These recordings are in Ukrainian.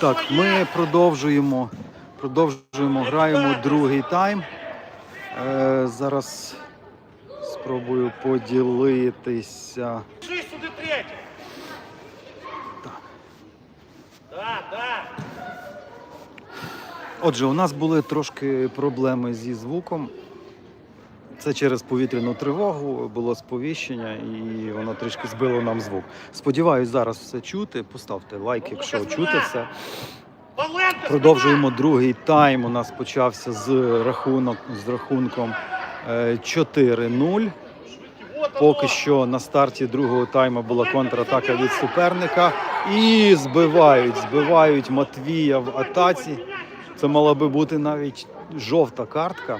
Так, ми продовжуємо. Продовжуємо, граємо другий тайм. Е, зараз спробую поділитися. Сюди третій. Так. Отже, у нас були трошки проблеми зі звуком. Це через повітряну тривогу було сповіщення, і воно трішки збило нам звук. Сподіваюсь, зараз все чути. Поставте лайк, якщо чути все. Продовжуємо другий тайм. У нас почався з рахунок з рахунком е, 4-0. Поки що на старті другого тайму була контратака від суперника. І збивають, збивають Матвія в атаці. Це мала би бути навіть жовта картка.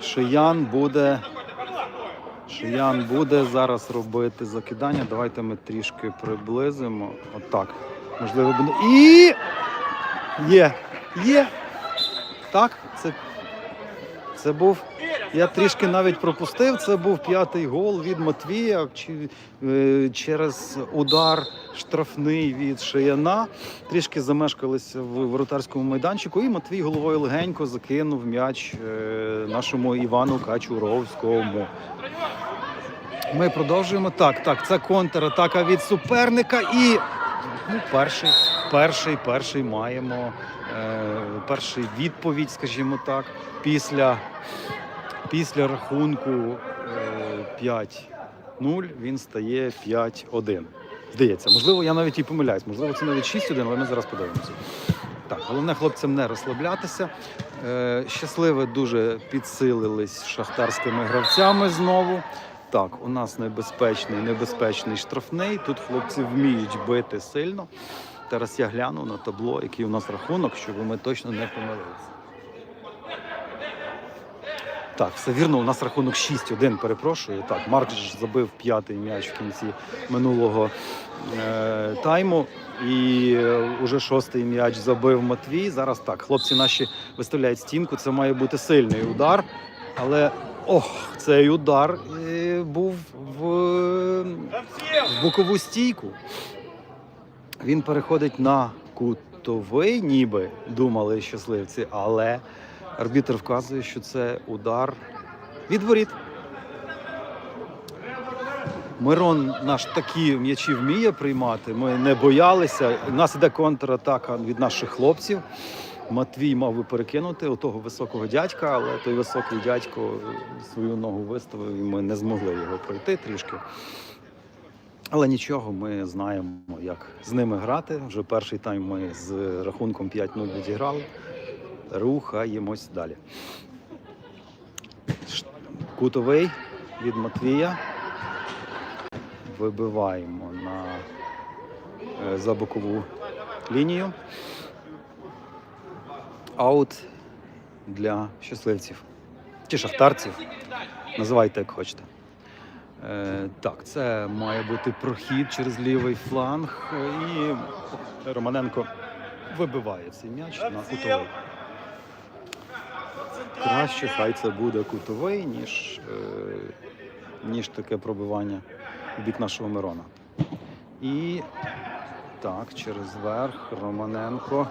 Шиян буде. Шиян буде зараз робити закидання. Давайте ми трішки приблизимо. Отак. Можливо, буде. І є! Є! Так, це, це був. Я трішки навіть пропустив. Це був п'ятий гол від Матвія чи, е, через удар штрафний від Шияна. Трішки замешкалися в воротарському майданчику, і Матвій головою легенько закинув м'яч е, нашому Івану Качуровському. Ми продовжуємо. Так, так, це контратака від суперника і ну, перший, перший, перший маємо е, перший відповідь, скажімо так, після, після рахунку е, 5-0 він стає 5-1. Здається, можливо, я навіть і помиляюсь, можливо, це навіть 6-1, але ми зараз подивимося. Так, головне хлопцям не розслаблятися. Е, щасливе дуже підсилились шахтарськими гравцями знову. Так, у нас небезпечний, небезпечний штрафний. Тут хлопці вміють бити сильно. Зараз я гляну на табло, який у нас рахунок, щоб ми точно не помилилися. Так, все вірно, у нас рахунок 6-1, перепрошую. Так, Марк ж забив п'ятий м'яч в кінці минулого е, тайму. І е, уже шостий м'яч забив Матвій. Зараз так, хлопці наші виставляють стінку. Це має бути сильний удар. Але ох, цей удар е, був в, в бокову стійку. Він переходить на кутовий, ніби думали щасливці, але арбітр вказує, що це удар від воріт. Мирон наш такі м'ячі вміє приймати. Ми не боялися. У нас іде контратака від наших хлопців. Матвій мав би перекинути отого високого дядька, але той високий дядько свою ногу виставив і ми не змогли його пройти трішки. Але нічого, ми знаємо, як з ними грати. Вже перший тайм ми з рахунком 5-0 відіграли. Рухаємось далі. Кутовий від Матвія. Вибиваємо на е, за бокову лінію. Аут для щасливців чи шахтарців. Називайте як хочете. Е, так, це має бути прохід через лівий фланг. І Романенко вибиває цей м'яч на кутовий. Краще хай це буде кутовий, ніж, е, ніж таке пробивання в бік нашого Мирона. І так, через верх Романенко,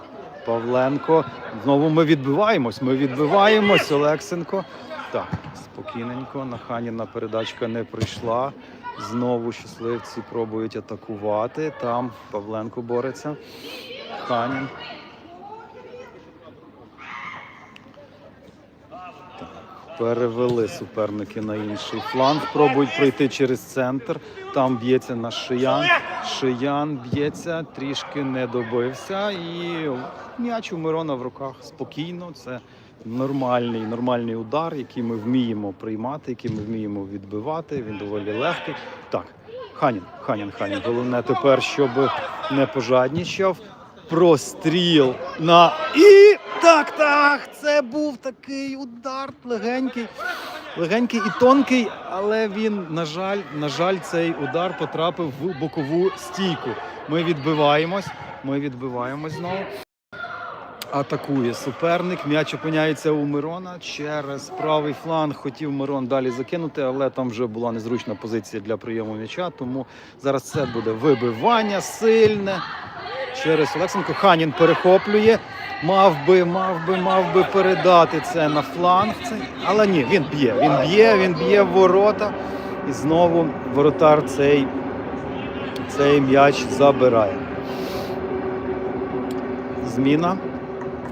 Павленко. Знову ми відбиваємось. Ми відбиваємось. Олексенко. Так, спокійненько. На Ханіна передачка не прийшла. Знову щасливці пробують атакувати. Там Павленко бореться. Ханін. Перевели суперники на інший фланг. Пробують пройти через центр. Там б'ється наш Шиян. Шиян б'ється, трішки не добився. І м'яч у Мирона в руках спокійно. Це нормальний, нормальний удар, який ми вміємо приймати, який ми вміємо відбивати. Він доволі легкий. Так, Ханін, Ханін, Ханін. Головне тепер, щоб не пожаднічав. Простріл на і так, так. Це був такий удар легенький, легенький і тонкий, але він, на жаль, на жаль, цей удар потрапив в бокову стійку. Ми відбиваємось. Ми відбиваємось знову. Атакує суперник. М'яч опиняється у Мирона через правий фланг. Хотів Мирон далі закинути, але там вже була незручна позиція для прийому м'яча. Тому зараз це буде вибивання сильне. через Олексенко. Ханін перехоплює. Мав би, мав би, мав би передати це на фланг. Це... Але ні, він б'є. Він б'є, він б'є в ворота. І знову воротар цей, цей м'яч забирає. Зміна.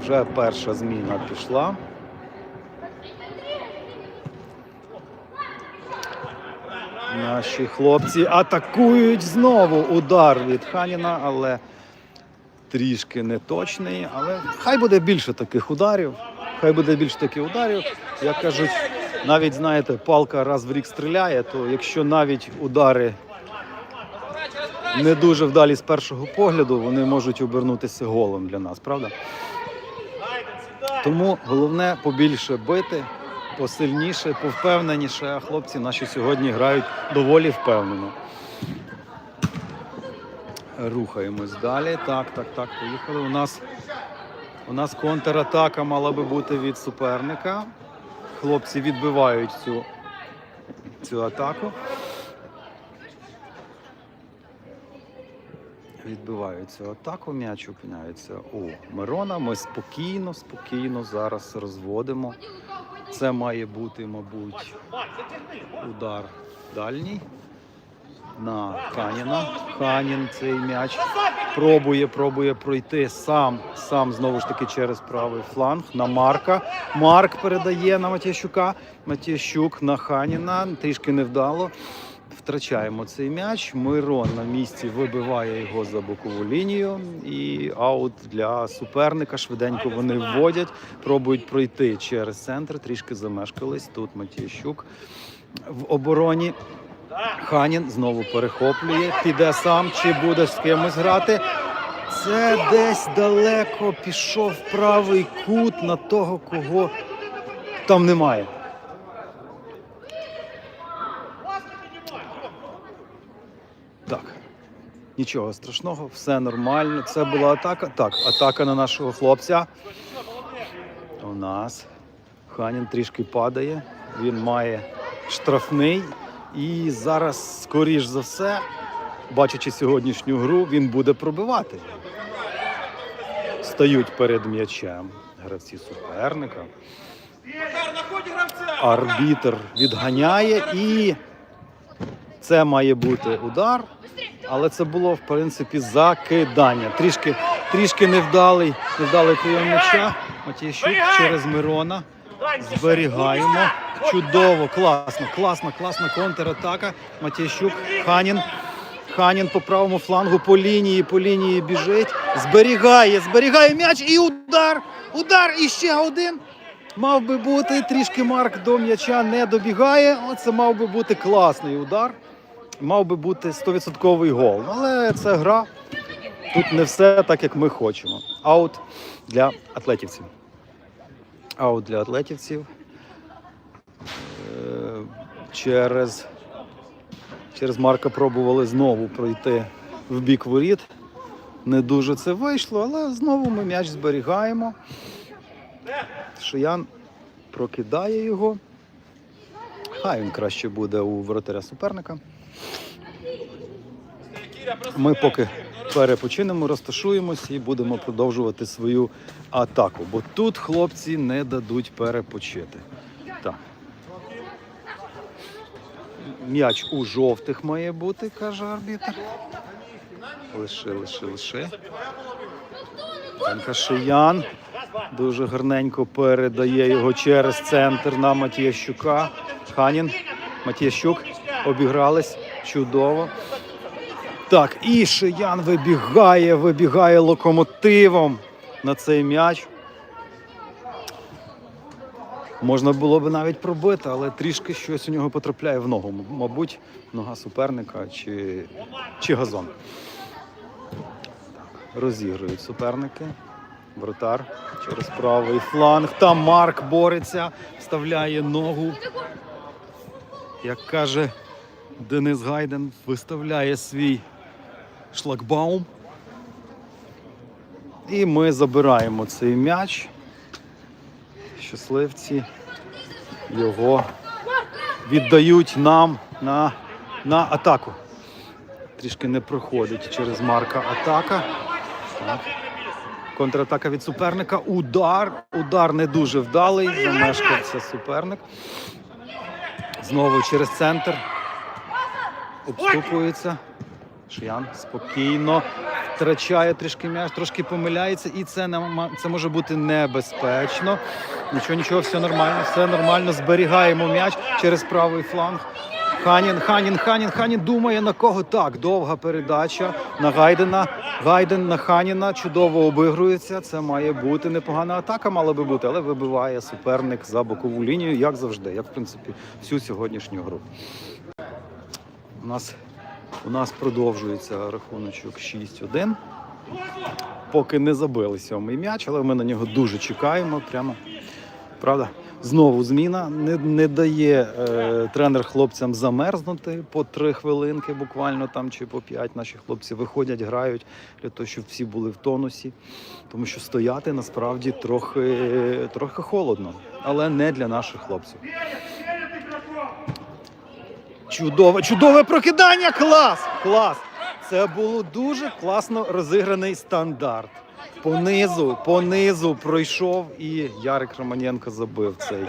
Вже перша зміна пішла. Наші хлопці атакують знову удар від Ханіна, але трішки неточний. Але хай буде більше таких ударів. Хай буде більше таких ударів. Як кажуть, навіть знаєте, палка раз в рік стріляє, то якщо навіть удари не дуже вдалі з першого погляду, вони можуть обернутися голом для нас, правда? Тому головне побільше бити, посильніше, повпевненіше. А хлопці наші сьогодні грають доволі впевнено. Рухаємось далі. Так, так, так, поїхали. У нас, у нас контратака мала би бути від суперника. Хлопці відбивають цю, цю атаку. Відбивають цю атаку, м'яч опиняється у Мирона. Ми спокійно, спокійно зараз розводимо. Це має бути, мабуть, удар дальній на Ханіна. Ханін цей м'яч пробує, пробує пройти сам, сам знову ж таки через правий фланг на Марка. Марк передає на Матєщука. Матєщук на Ханіна. Трішки невдало. Втрачаємо цей м'яч. Мирон на місці вибиває його за бокову лінію. І аут для суперника. Швиденько вони вводять, пробують пройти через центр. Трішки замешкались. Тут Матєщук в обороні. Ханін знову перехоплює, піде сам, чи буде з кимось грати. Це десь далеко пішов правий кут на того, кого там немає. Так. Нічого страшного, все нормально. Це була атака. Так, атака на нашого хлопця. У нас Ханін трішки падає. Він має штрафний. І зараз, скоріш за все, бачачи сьогоднішню гру, він буде пробивати. Стають перед м'ячем гравці суперника. Арбітр відганяє і це має бути удар. Але це було в принципі закидання. Трішки, трішки невдалий, невдалий прийом м'яча. Матіщук через Мирона. Зберігаємо. Чудово, класно, класна, класна контратака. Матіщук, Ханін. Ханін по правому флангу по лінії, по лінії біжить. Зберігає, зберігає м'яч і удар. Удар і ще один. Мав би бути трішки Марк до м'яча не добігає. Оце мав би бути класний удар. Мав би бути 100% гол. Але це гра. Тут не все так, як ми хочемо. Аут для атлетівців. Аут для атлетівців. Е, Через, через Марка пробували знову пройти в бік воріт. Не дуже це вийшло, але знову ми м'яч зберігаємо. Шиян прокидає його. Хай він краще буде у воротаря суперника. Ми поки перепочинемо, розташуємось і будемо продовжувати свою атаку. Бо тут хлопці не дадуть перепочити. Так. М'яч у жовтих має бути, каже арбітр. Лиши, лиши. Танка Шиян дуже гарненько передає його через центр на Матіящука. Ханін, Матіящук обігрались чудово. Так, і Шиян вибігає, вибігає локомотивом на цей м'яч. Можна було б навіть пробити, але трішки щось у нього потрапляє в ногу. Мабуть, нога суперника чи, чи газон. Розігрують суперники. Вратар через правий фланг. Там Марк бореться, вставляє ногу. Як каже Денис Гайден, виставляє свій шлагбаум. І ми забираємо цей м'яч. Щасливці його віддають нам на, на атаку. Трішки не проходить через Марка атака. Так. Контратака від суперника. Удар. Удар не дуже вдалий. Замешкався суперник. Знову через центр. Обступується. Шиян спокійно втрачає трішки м'яч, трошки помиляється, і це не це може бути небезпечно. Нічого, нічого, все нормально, все нормально. Зберігаємо м'яч через правий фланг. Ханін, Ханін, Ханін, Ханін думає на кого так. Довга передача на Гайдена. Гайден на Ханіна чудово обігрується. Це має бути непогана атака, мала би бути, але вибиває суперник за бокову лінію, як завжди, як в принципі всю сьогоднішню гру. У нас, у нас продовжується рахуночок 6-1. Поки не забили сьомий м'яч, але ми на нього дуже чекаємо. Прямо правда. Знову зміна не, не дає е, тренер хлопцям замерзнути по три хвилинки, буквально там чи по п'ять. Наші хлопці виходять, грають для того, щоб всі були в тонусі. Тому що стояти насправді трохи, трохи холодно, але не для наших хлопців. Чудове, чудове прокидання! Клас! Клас! Це було дуже класно розіграний стандарт. Понизу, понизу пройшов і Ярик Романенко забив цей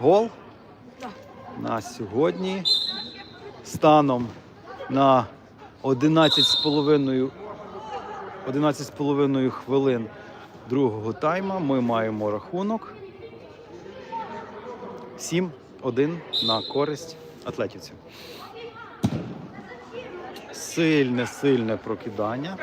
гол. На сьогодні станом на 11,5 11,5 хвилин другого тайма ми маємо рахунок 7-1 на користь атлетівців. Сильне, сильне прокидання.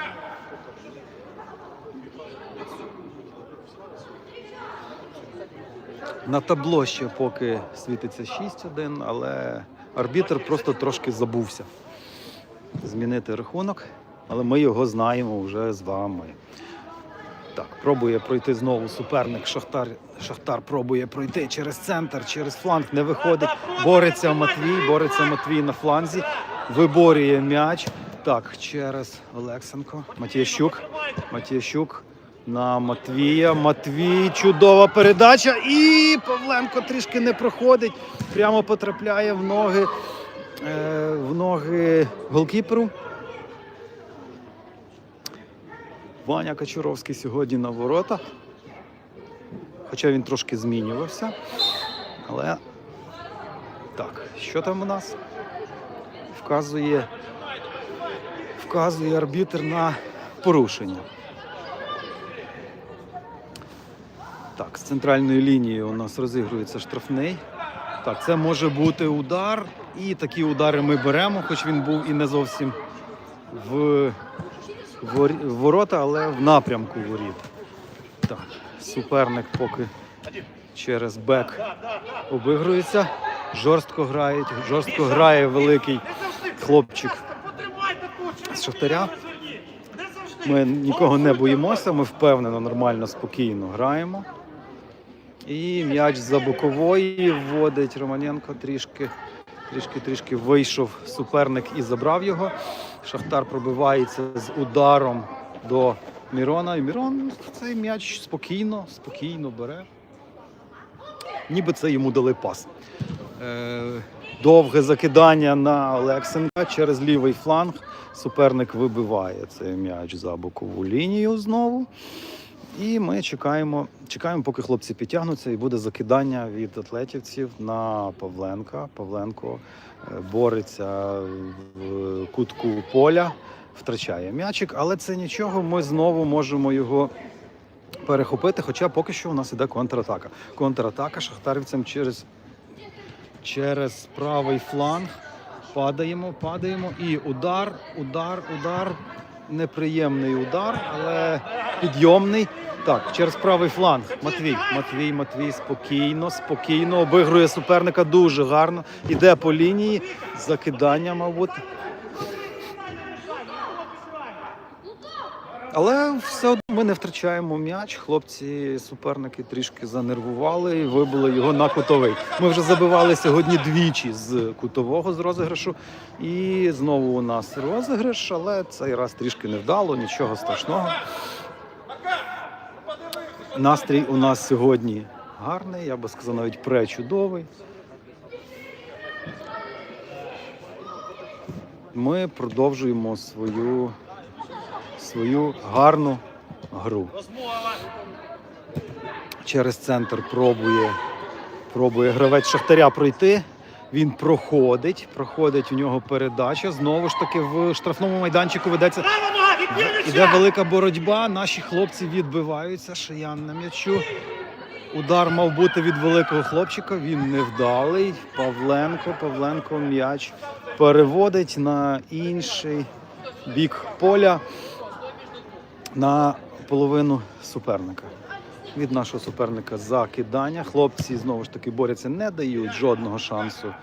На табло ще поки світиться 6-1, але арбітр просто трошки забувся змінити рахунок, але ми його знаємо вже з вами. Так, пробує пройти знову суперник. Шахтар, Шахтар пробує пройти через центр, через фланг, не виходить. Бореться Матвій, бореться Матвій на фланзі, виборює м'яч. Так, через Олексенко. Матіящук. Матіящук на Матвія. Матвій, чудова передача. І Павленко трішки не проходить. Прямо потрапляє в ноги, е, в ноги голкіперу. Ваня Качуровський сьогодні на воротах. Хоча він трошки змінювався. Але так, що там у нас? Вказує, вказує арбітр на порушення. Так, з центральної лінії у нас розігрується штрафний. Так, це може бути удар. І такі удари ми беремо, хоч він був і не зовсім в в ворота, але в напрямку воріт. Так, суперник поки через бек обігрується. Жорстко грають, жорстко грає великий хлопчик з Шахтаря. Ми нікого не боїмося, ми впевнено, нормально, спокійно граємо. І м'яч за бокової вводить Романенко трішки, трішки, трішки вийшов суперник і забрав його. Шахтар пробивається з ударом до Мірона. І Мірон цей м'яч спокійно, спокійно бере. Ніби це йому дали пас. Е, довге закидання на Олексенка через лівий фланг. Суперник вибиває цей м'яч за бокову лінію знову. І ми чекаємо, чекаємо, поки хлопці підтягнуться, і буде закидання від атлетівців на Павленка. Павленко е, бореться в кутку поля, втрачає м'ячик, але це нічого. Ми знову можемо його перехопити. Хоча поки що у нас іде контратака. Контратака шахтарівцям через, через правий фланг. Падаємо, падаємо. І удар, удар, удар. Неприємний удар, але підйомний. Так, через правий фланг. Матвій. Матвій, Матвій спокійно, спокійно обигрує суперника дуже гарно. Іде по лінії. Закидання, мабуть. Але все одно ми не втрачаємо м'яч. Хлопці, суперники трішки занервували і вибили його на кутовий. Ми вже забивали сьогодні двічі з кутового з розіграшу. І знову у нас розіграш, але цей раз трішки невдало, нічого страшного. Настрій у нас сьогодні гарний, я би сказав, навіть пречудовий. Ми продовжуємо свою свою гарну гру. Через центр пробує, пробує гравець Шахтаря пройти. Він проходить, проходить у нього передача. Знову ж таки в штрафному майданчику ведеться. Іде велика боротьба. Наші хлопці відбиваються. Шиян на м'ячу. Удар мав бути від великого хлопчика. Він невдалий. Павленко. Павленко м'яч переводить на інший бік поля на половину суперника. Від нашого суперника закидання. Хлопці знову ж таки борються, не дають жодного шансу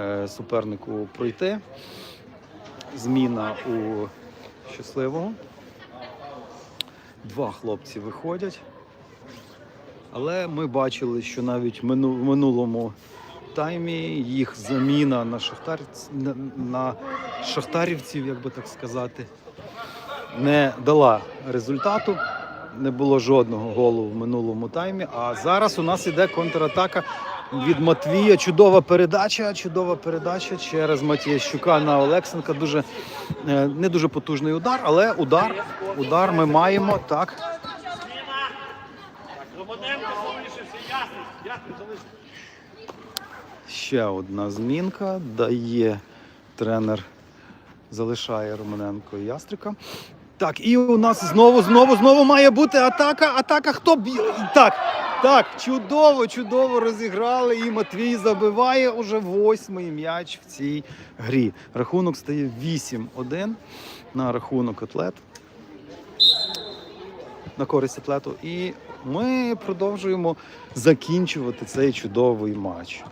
е, супернику пройти. Зміна у щасливого. Два хлопці виходять. Але ми бачили, що навіть в минулому таймі їх заміна на, шахтар... на- на шахтарівців, як би так сказати, не дала результату. Не було жодного голу в минулому таймі. А зараз у нас іде контратака від Матвія. Чудова передача. Чудова передача через Матіящука на Олексенка. Дуже е, не дуже потужний удар, але удар. Удар ми маємо так. Ще одна змінка. Дає тренер, залишає Романенко Ястрика. Так, і у нас знову, знову, знову має бути атака. Атака. Хто б'є? Так, так, чудово, чудово розіграли. І Матвій забиває уже восьмий м'яч в цій грі. Рахунок стає 8-1 на рахунок атлет. На користь атлету. І ми продовжуємо закінчувати цей чудовий матч.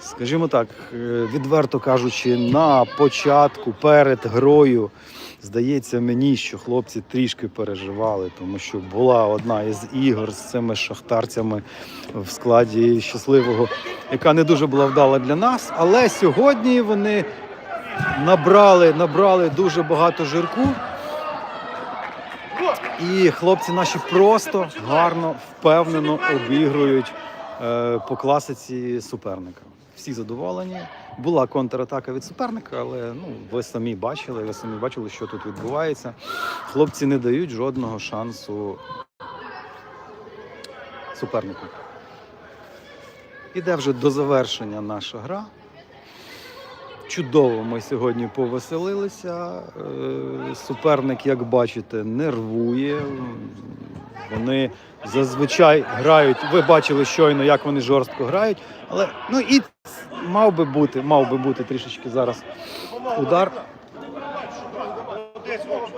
Скажімо так, е, відверто кажучи, на початку перед грою здається мені, що хлопці трішки переживали, тому що була одна із ігор з цими шахтарцями в складі щасливого, яка не дуже була вдала для нас. Але сьогодні вони набрали, набрали дуже багато жирку. І хлопці наші просто гарно, впевнено обігрують е, по класиці суперника. Всі задоволені. Була контратака від суперника, але ну, ви самі бачили, ви самі бачили, що тут відбувається. Хлопці не дають жодного шансу супернику. Іде вже до завершення наша гра. Чудово ми сьогодні повеселилися. Е, Суперник, як бачите, нервує. Вони зазвичай грають. Ви бачили щойно, як вони жорстко грають. Але ну і мав би бути, мав би бути трішечки зараз удар.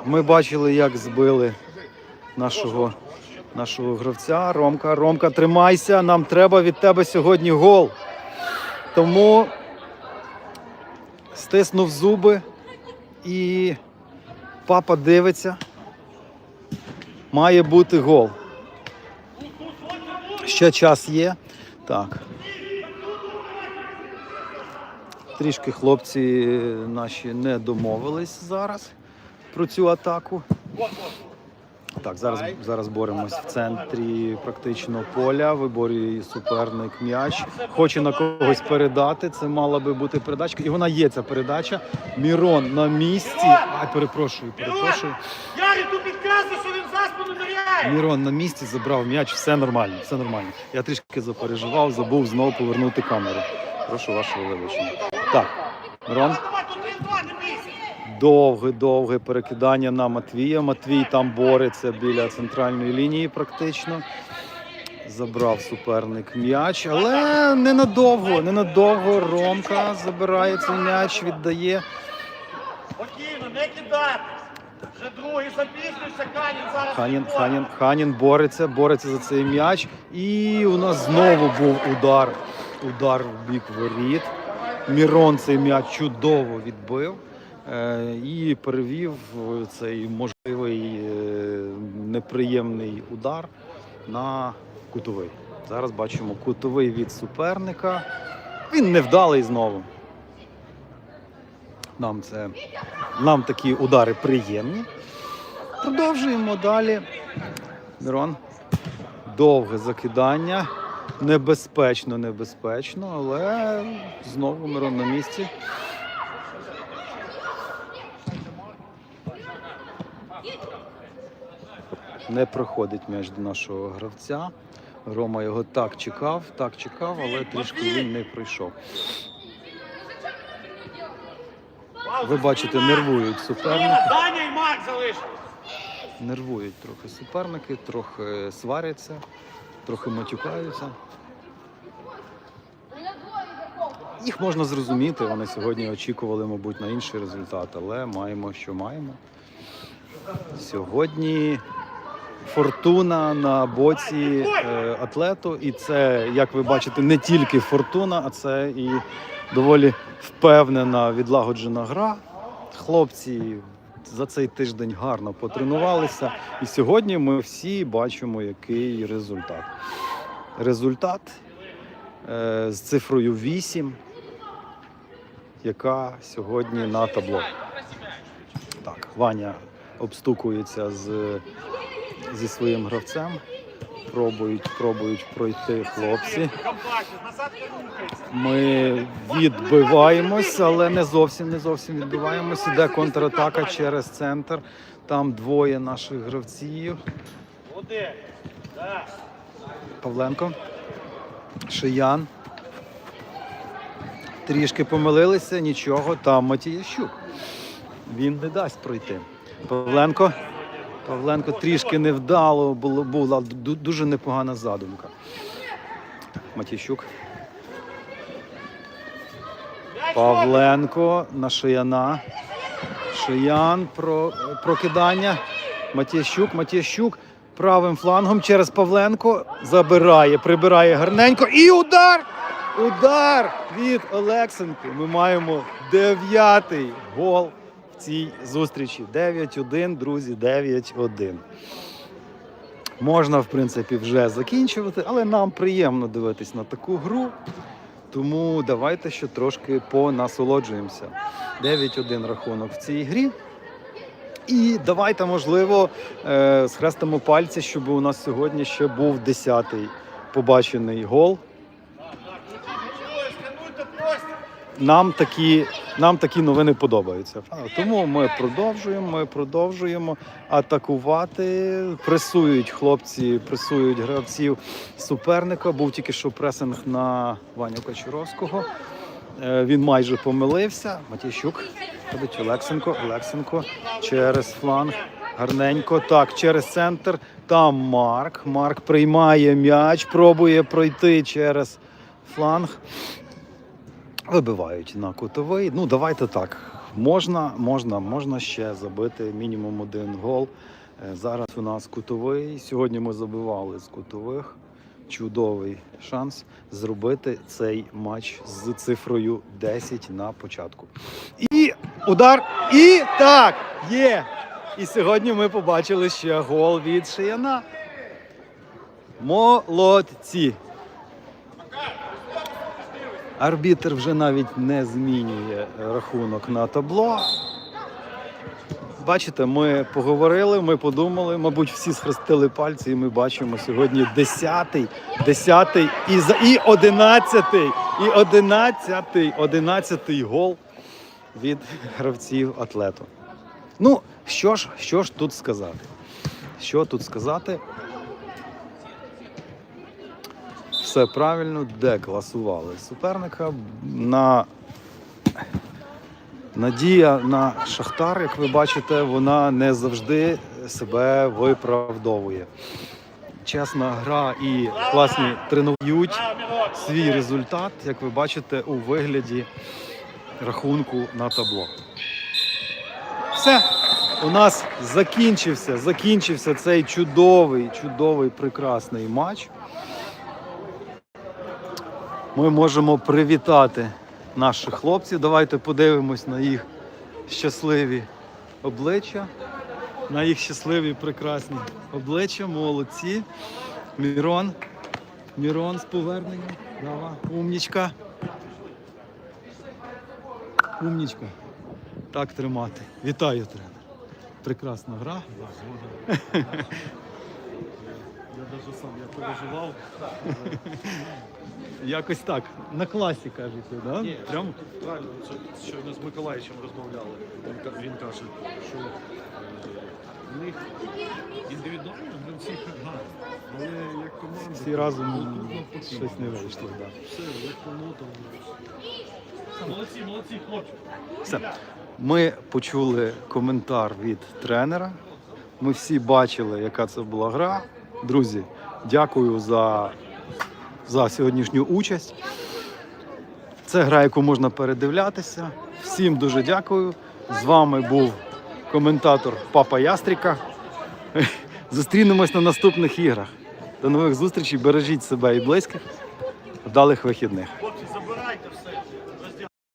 Ми бачили, як збили нашого, нашого гравця. Ромка, Ромка, тримайся. Нам треба від тебе сьогодні гол. Тому стиснув зуби і папа дивиться. Має бути гол. Ще час є. Так. Трішки хлопці наші не домовились зараз про цю атаку. Так, зараз, зараз боремось в центрі практично поля. Виборює суперник м'яч. Хоче на когось передати. Це мала би бути передачка. І вона є ця передача. Мірон на місці. Ай, перепрошую, перепрошую. Ярі, тут підказує, що він за спину ниряє. Мірон на місці забрав м'яч, все нормально, все нормально. Я трішки запереживав, забув знову повернути камеру. Прошу вашого вибачення. Так, Мирон. Давай, тут один-два, не бійся. Довге, довге перекидання на Матвія. Матвій там бореться біля центральної лінії практично. Забрав суперник м'яч, але ненадовго, ненадовго Ромка забирає цей м'яч, віддає. Спокійно, не кидати. Вже другий запізнився, Канін зараз. Ханін. Ханін, Ханін бореться, бореться за цей м'яч. І у нас знову був удар. Удар в бік воріт. Мірон цей м'яч чудово відбив е, і перевів цей можливий е, неприємний удар на кутовий. Зараз бачимо кутовий від суперника. Він невдалий знову. Нам це нам такі удари приємні. Продовжуємо далі. Мирон. Довге закидання. Небезпечно, небезпечно, але знову Мирон на місці. Не проходить м'яч до нашого гравця. Рома його так чекав, так чекав, але трішки він не пройшов. Ви бачите, нервують суперники. Даня і Марк залишились. Нервують трохи суперники, трохи сваряться, трохи матюкаються. Їх можна зрозуміти, вони сьогодні очікували, мабуть, на інший результат, але маємо, що маємо. Сьогодні фортуна на боці е, атлету, і це, як ви бачите, не тільки фортуна, а це і доволі впевнена, відлагоджена гра. Хлопці за цей тиждень гарно потренувалися, і сьогодні ми всі бачимо, який результат. Результат е, з цифрою 8, яка сьогодні на табло. Так, Ваня обстукується з, зі своїм гравцем. Пробують, пробують пройти хлопці. Ми відбиваємось, але не зовсім не зовсім відбиваємось. Іде контратака через центр. Там двоє наших гравців. Павленко, Шиян. Трішки помилилися, нічого. Там Матіящук. Він не дасть пройти. Павленко. Павленко трішки невдало було, була дуже непогана задумка. Матіщук. Павленко на Шияна. Шиян про, прокидання. Матіщук, Матіщук правим флангом через Павленко забирає, прибирає гарненько. І удар! Удар від Олексенки. Ми маємо дев'ятий гол цій зустрічі. 9-1, друзі, 9-1. Можна, в принципі, вже закінчувати, але нам приємно дивитись на таку гру. Тому давайте ще трошки понасолоджуємося. 9-1 рахунок в цій грі. І давайте, можливо, е, схрестимо пальці, щоб у нас сьогодні ще був 10-й побачений гол. Нам такі, нам такі новини подобаються. Тому ми продовжуємо, ми продовжуємо атакувати. Пресують хлопці, пресують гравців суперника. Був тільки що пресинг на Ваню Кочуровського. Е, Він майже помилився. Матійщук ходить Олексенко, Олексенко через фланг. Гарненько. Так, через центр. Там Марк. Марк приймає м'яч, пробує пройти через фланг. Вибивають на кутовий. Ну, давайте так. Можна, можна, можна ще забити мінімум один гол. Е, Зараз у нас кутовий. Сьогодні ми забивали з кутових. Чудовий шанс зробити цей матч з цифрою 10 на початку. І удар. І так, є. І сьогодні ми побачили ще гол від Шияна. Молодці. Арбітр вже навіть не змінює рахунок на табло. Бачите, ми поговорили, ми подумали, мабуть, всі схрестили пальці, і ми бачимо сьогодні 10-й, 10-й і, за- і 11-й, і 11-й, 11-й гол від гравців атлету. Ну, що ж, що ж тут сказати? Що тут сказати? Все правильно, декласували суперника. На... Надія на Шахтар, як ви бачите, вона не завжди себе виправдовує. Чесна гра і класні тренують свій результат, як ви бачите, у вигляді рахунку на табло. Все, у нас закінчився, закінчився цей чудовий, чудовий, прекрасний матч. Ми можемо привітати наших хлопців. Давайте подивимось на їх щасливі обличчя, на їх щасливі прекрасні обличчя, молодці. Мірон, Мірон з поверненням. Давай, умнічка. Умнічка. Так тримати. Вітаю, тренер. Прекрасна гра. Я даже сам я переживав. Якось так. На класі кажете, да? Ні, Прямо? правильно, це щойно з Миколаївичем розмовляли. Він, ка- він каже, що е, в них Індивідуально гравці гарні. Але як команда, Всі разом то тут навпаки. щось не вийшло. Да. Все, як воно там. Молодці, молодці, хлопці. Все. Ми почули коментар від тренера. Ми всі бачили, яка це була гра. Друзі, дякую за, за сьогоднішню участь. Це гра, яку можна передивлятися. Всім дуже дякую. З вами був коментатор Папа Ястріка. Зустрінемось на наступних іграх. До нових зустрічей. Бережіть себе і близьких. Вдалих вихідних. Хлопці, забирайте все.